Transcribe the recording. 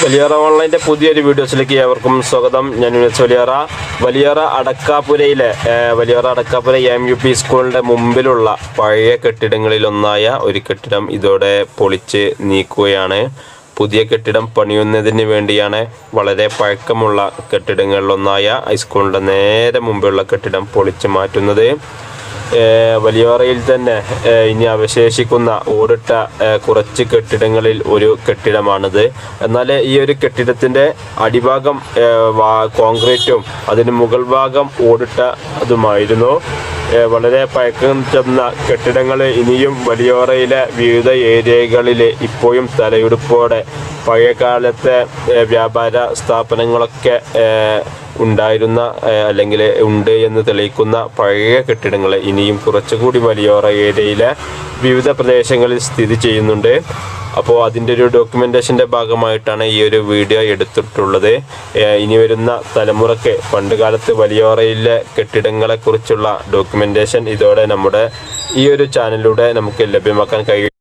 വലിയറ ഓൺലൈന്റെ പുതിയൊരു വീഡിയോസിലേക്ക് ഏവർക്കും സ്വാഗതം. ഞാൻ Yunus Valiyara. Valiyara അടക്കാപ്പുരയിലെ Valiyara Adakkapura M U P സ്കൂളിന്റെ മുമ്പിലുള്ള പഴയ കെട്ടിടങ്ങളിലൊന്നായ ഒരു കെട്ടിടം ഇതോടെ പൊളിച്ച് നീക്കുകയാണ്. പുതിയ കെട്ടിടം പണിയുന്നതിന് വേണ്ടിയാണ് വളരെ പഴക്കമുള്ള കെട്ടിടങ്ങളിലൊന്നായ ഹൈസ്കൂളിന്റെ നേരെ മുമ്പിലുള്ള കെട്ടിടം പൊളിച്ച് മാറ്റുന്നത്. ഏഹ് വലിയവറയിൽ തന്നെ ഇനി അവശേഷിക്കുന്ന ഓടിട്ട കുറച്ച് കെട്ടിടങ്ങളിൽ ഒരു കെട്ടിടമാണിത്. എന്നാൽ ഈ ഒരു കെട്ടിടത്തിന്റെ അടിഭാഗം കോൺക്രീറ്റും അതിന് മുകൾ ഭാഗം ഓടിട്ട അതുമായിരുന്നു വളരെ പഴക്കം ചെന്ന കെട്ടിടങ്ങൾ ഇനിയും വലിയോറയിലെ വിവിധ ഏരിയകളിൽ ഇപ്പോഴും തലയെടുപ്പോടെ പഴയകാലത്തെ വ്യാപാര സ്ഥാപനങ്ങളൊക്കെ ഉണ്ടായിരുന്ന അല്ലെങ്കിൽ ഉണ്ട് എന്ന് തെളിയിക്കുന്ന പഴയ കെട്ടിടങ്ങൾ ഇനിയും കുറച്ചുകൂടി വലിയോറ ഏരിയയിലെ വിവിധ പ്രദേശങ്ങളിൽ സ്ഥിതി ചെയ്യുന്നുണ്ട്. അപ്പോൾ അതിന്റെ ഒരു ഡോക്യുമെന്റേഷന്റെ ഭാഗമായിട്ടാണ് ഈ ഒരു വീഡിയോ എടുത്തിട്ടുള്ളത്. ഇനി വരുന്ന തലമുറയ്ക്ക് പണ്ട് കാലത്ത് വലിയോറയിലെ കെട്ടിടങ്ങളെക്കുറിച്ചുള്ള ഡോക്യുമെന്റേഷൻ ഇതോടെ നമ്മുടെ ഈ ഒരു ചാനലിലൂടെ നമുക്ക് ലഭ്യമാക്കാൻ കഴിയും.